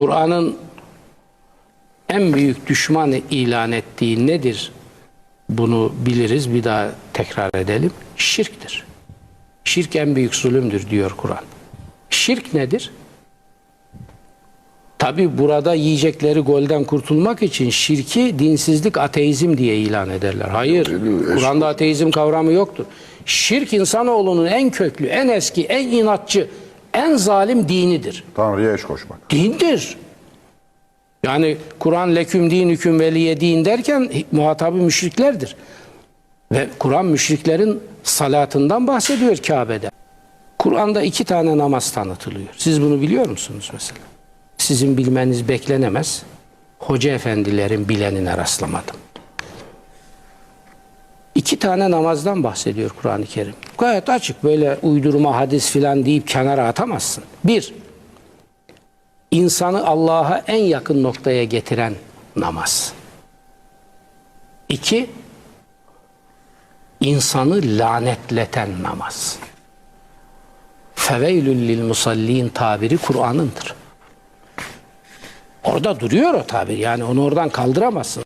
Kur'an'ın en büyük düşmanı ilan ettiği nedir? Bunu biliriz bir daha tekrar edelim. Şirktir. Şirk en büyük zulümdür diyor Kur'an. Şirk nedir? Tabi burada yiyecekleri golden kurtulmak için şirki dinsizlik, ateizm diye ilan ederler. Hayır, Kur'an'da ateizm kavramı yoktur. Şirk insanoğlunun en köklü, en eski, en inatçı, en zalim dinidir. Tanrı'ya eş koşmak. Dindir. Yani Kur'an leküm dinüküm veliye din derken muhatabı müşriklerdir. Ve Kur'an müşriklerin salatından bahsediyor Kabe'de. Kur'an'da iki tane namaz tanıtılıyor. Siz bunu biliyor musunuz mesela? Sizin bilmeniz beklenemez. Hoca efendilerin bilenine rastlamadım. İki tane namazdan bahsediyor Kur'an-ı Kerim. Gayet açık böyle uydurma hadis filan deyip kenara atamazsın. Bir, insanı Allah'a en yakın noktaya getiren namaz. İki, insanı lanetleten namaz. Feveylül lil musallin tabiri Kur'an'ındır. Orada duruyor o tabir yani onu oradan kaldıramazsın.